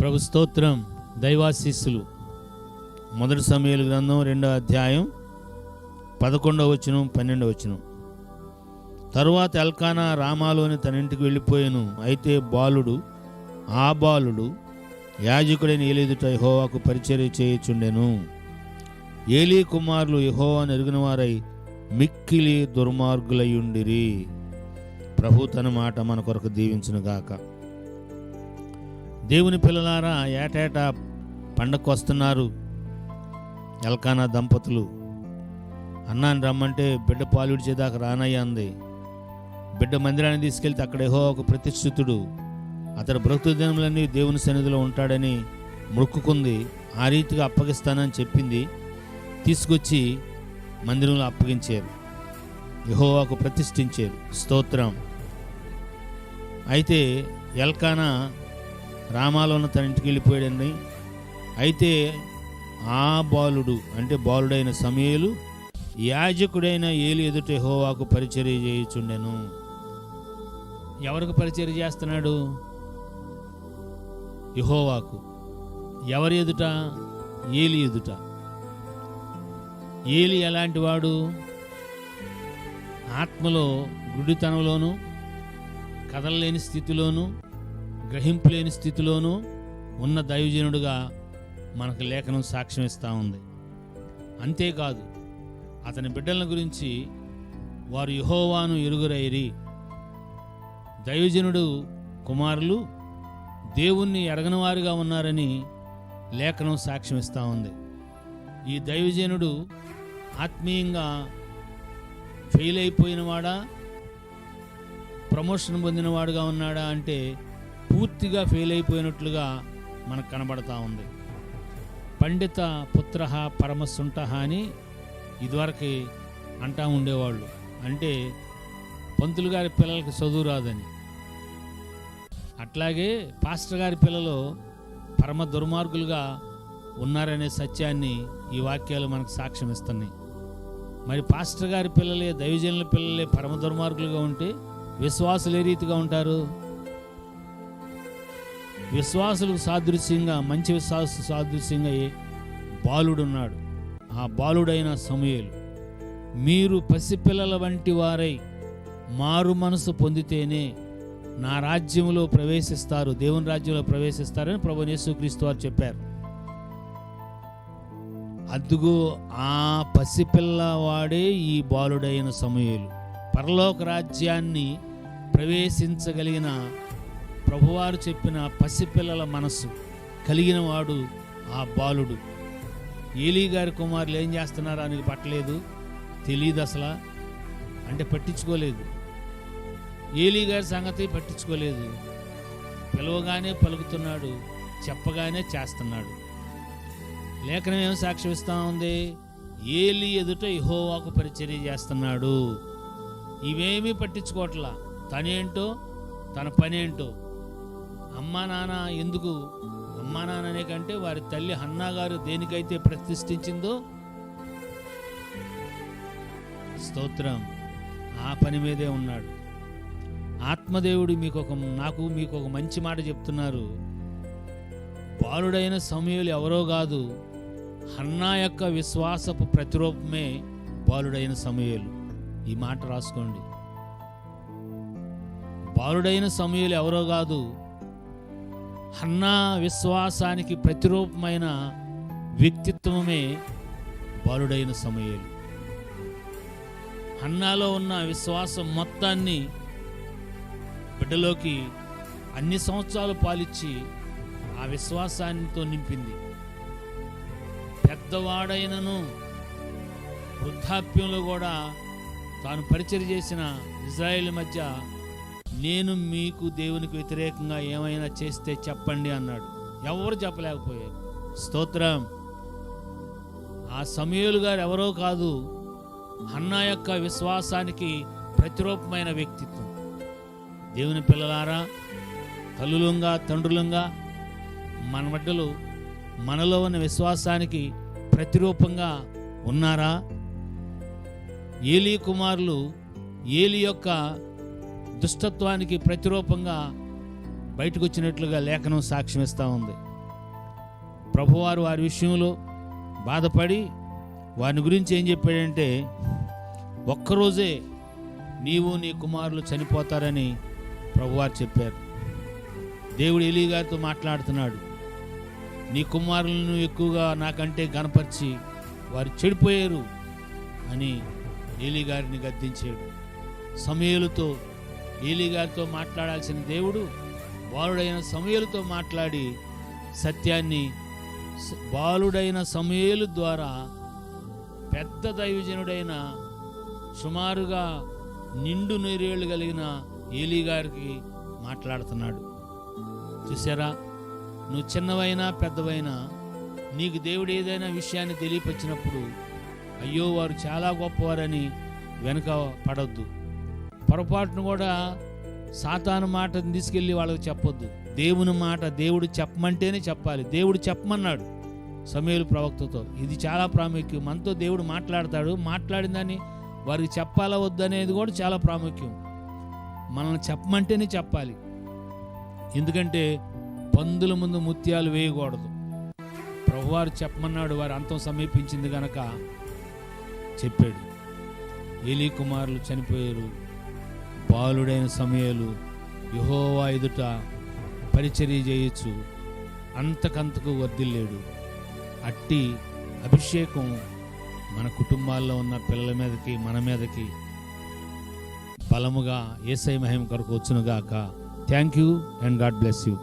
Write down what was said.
ప్రభు స్తోత్రం దైవాశీస్సులు. మొదటి సమయాలు గ్రంథం రెండో అధ్యాయం పదకొండవ వచనం పన్నెండవ వచనం. తరువాత ఎల్కానా రామాలోని తన ఇంటికి వెళ్ళిపోయాను. అయితే బాలుడు ఆ బాలుడు యాజకుడైన ఏలేదుట యహోవాకు పరిచర్య చేయుచుండెను. ఏలీ కుమారులు యహోవాను ఎరిగిన వారై మిక్కిలి దుర్మార్గులయ్యుండిరి ప్రభు తన మాట మన కొరకు దీవించునుగాక. దేవుని పిల్లలారా ఏటేటా పండగకు వస్తున్నారు ఎల్కానా దంపతులు. అన్నాన్ని రమ్మంటే బిడ్డ పాలు రానయ్యా అంది. బిడ్డ మందిరాన్ని తీసుకెళ్తే అక్కడ ఏహో ఒక ప్రతిష్ఠితుడు. అతడు బ్రతుకు దినములన్నీ దేవుని సన్నిధిలో ఉంటాడని మొక్కుకుంది ఆ రీతిగా అప్పగిస్తానని చెప్పింది. తీసుకొచ్చి మందిరంలో అప్పగించారు. యహోవాకు ప్రతిష్ఠించారు. స్తోత్రం. అయితే ఎల్కానా రామాలో ఉన్న తన ఇంటికి వెళ్ళిపోయాడని అయితే ఆ బాలుడు అంటే బాలుడైన సమయలు యాజకుడైన ఏలి ఎదుట యెహోవాకు పరిచర్య చేయుచుండెను. ఎవరికి పరిచర్య చేస్తున్నాడు? యహోవాకు. ఎవరి ఎదుట? ఏలి ఎదుట. ఏలి ఎలాంటి వాడు? ఆత్మలో గుడితనంలోను కదలలేని స్థితిలోను గ్రహింపు లేని స్థితిలోనూ ఉన్న దైవజనుడుగా మనకు లేఖనం సాక్ష్యం ఇస్తూ ఉంది. అంతేకాదు అతని బిడ్డల గురించి వారు యుహోవాను ఎరుగురైరి. దైవజనుడు కుమారులు దేవుణ్ణి ఎరగనివారుగా ఉన్నారని లేఖనం సాక్ష్యం ఇస్తూ ఉంది. ఈ దైవజనుడు ఆత్మీయంగా ఫెయిల్ అయిపోయినవాడా ప్రమోషన్ పొందినవాడుగా ఉన్నాడా అంటే పూర్తిగా ఫెయిల్ అయిపోయినట్లుగా మనకు కనబడతా ఉంది. పండిత పుత్ర పరమసుంట అని ఇదివరకు అంటా ఉండేవాళ్ళు. అంటే పంతులు గారి పిల్లలకి చదువు రాదని. అట్లాగే పాస్టర్ గారి పిల్లలు పరమ దుర్మార్గులుగా ఉన్నారనే సత్యాన్ని ఈ వాక్యాలు మనకు సాక్ష్యం ఇస్తున్నాయి. మరి పాస్టర్ గారి పిల్లలే దైవజనుల పిల్లలే పరమ దుర్మార్గులుగా ఉంటే విశ్వాసులు ఏ రీతిగా ఉంటారు? విశ్వాసులకు సాదృశ్యంగా మంచి విశ్వాస సాదృశ్యంగా బాలుడున్నాడు. ఆ బాలుడైన సమయలు మీరు పసిపిల్లల వంటి వారై మారు మనసు పొందితేనే నా రాజ్యంలో ప్రవేశిస్తారు దేవుని రాజ్యంలో ప్రవేశిస్తారని ప్రభు యేసుక్రీస్తు వారు చెప్పారు. అద్దుగో ఆ పసిపిల్లవాడే ఈ బాలుడైన సమయలు పరలోక రాజ్యాన్ని ప్రవేశించగలిగిన ప్రభువారు చెప్పిన పసిపిల్లల మనస్సు కలిగిన వాడు ఆ బాలుడు. ఏలీ గారి కుమారులు ఏం చేస్తున్నారో అని పట్టలేదు. తెలియదు అసలా. అంటే పట్టించుకోలేదు. ఏలీ గారి సంగతి పట్టించుకోలేదు. పిలవగానే పలుకుతున్నాడు చెప్పగానే చేస్తున్నాడు. లేఖనం ఏం సాక్ష్యం ఇస్తా ఉంది? ఏలి ఎదుట ఇహోవాకు పరిచర్య చేస్తున్నాడు. ఇవేమీ పట్టించుకోవట్లా? తనేంటో? తన పనేంటో? అమ్మా నాన్న ఎందుకు? అమ్మా నాన్ననే కంటే వారి తల్లి హన్నా గారు దేనికైతే ప్రతిష్ఠించిందో? స్తోత్రం. ఆ పని మీదే ఉన్నాడు. ఆత్మదేవుడు మీకు ఒక నాకు మీకు ఒక మంచి మాట చెప్తున్నారు. బాలుడైన సమయలు ఎవరో కాదు హన్నా యొక్క విశ్వాసపు ప్రతిరూపమే బాలుడైన సమయలు ఈ మాట రాసుకోండి. బాలుడైన సమయలు ఎవరో కాదు హన్నా విశ్వాసానికి ప్రతిరూపమైన వ్యక్తిత్వమే బాలుడైన సమయలు. హన్నాలో ఉన్న విశ్వాసం మొత్తాన్ని బిడ్డలోకి అన్ని సంవత్సరాలు పాలిచ్చి ఆ విశ్వాసాన్నితో నింపింది. పెద్దవాడైనను వృద్ధాప్యంలో కూడా తాను పరిచయం చేసిన ఇజ్రాయేల్ మధ్య నేను మీకు దేవునికి వ్యతిరేకంగా ఏమైనా చేస్తే చెప్పండి అన్నాడు. ఎవరు చెప్పలేకపోయారు. స్తోత్రం. ఆ సమయలు గారు ఎవరో కాదు అన్నా యొక్క విశ్వాసానికి ప్రతిరూపమైన వ్యక్తిత్వం. దేవుని పిల్లలారా తల్లులంగా తండ్రులుగా మన బిడ్డలు మనలో ఉన్న విశ్వాసానికి ప్రతిరూపంగా ఉన్నారా? ఏలీ కుమారులు ఏలి యొక్క దుష్టత్వానికి ప్రతిరూపంగా బయటకు వచ్చినట్లుగా లేఖనం సాక్ష్యం ఇస్తూ ఉంది. ప్రభువారు వారి విషయంలో బాధపడి వారిని గురించి ఏం చెప్పాడంటే ఒక్కరోజే నీవు నీ కుమారులు చనిపోతారని ప్రభువారు చెప్పారు. దేవుడు ఎలీ గారితో మాట్లాడుతున్నాడు. నీ కుమారులను ఎక్కువగా నాకంటే గనపరిచి వారు చెడిపోయారు అని ఏలీ గారిని గద్దించాడు. సమయలతో ఏలీ గారితో మాట్లాడాల్సిన దేవుడు బాలుడైన సమయలతో మాట్లాడి సత్యాన్ని బాలుడైన సమయలు ద్వారా పెద్ద దైవజనుడైన సుమారుగా నిండు నీరేళ్ళు కలిగిన ఏలీ గారికి మాట్లాడుతున్నాడు. చూసారా నువ్వు చిన్నవైనా పెద్దవైనా నీకు దేవుడు ఏదైనా విషయాన్ని తెలియపరిచినప్పుడు అయ్యో వారు చాలా గొప్పవారని వెనుక పడద్దు. పొరపాటును కూడా సాతాను మాటను తీసుకెళ్ళి వాళ్ళకి చెప్పొద్దు. దేవుని మాట దేవుడు చెప్పమంటేనే చెప్పాలి. దేవుడు చెప్పమన్నాడు సమయలు ప్రవక్తతో. ఇది చాలా ప్రాముఖ్యం. మనతో దేవుడు మాట్లాడతాడు. మాట్లాడిందని వారికి చెప్పాలా వద్దనేది కూడా చాలా ప్రాముఖ్యం. మనల్ని చెప్పమంటేనే చెప్పాలి. ఎందుకంటే పందుల ముందు ముత్యాలు వేయకూడదు. ప్రభువారు చెప్పమన్నాడు వారి అంతం సమీపించింది కనుక చెప్పాడు. ఏలీ కుమారులు చనిపోయారు. బాలుడైన సమయాలు యహోవా ఎదుట పరిచర్య చేయొచ్చు అంతకంతకు వర్దిల్లేడు అట్టి అభిషేకం మన కుటుంబాల్లో ఉన్న పిల్లల మీదకి మన మీదకి. బలముగా ఏసై మహిమ కొరకు వచ్చునుగాక. Thank you and God bless you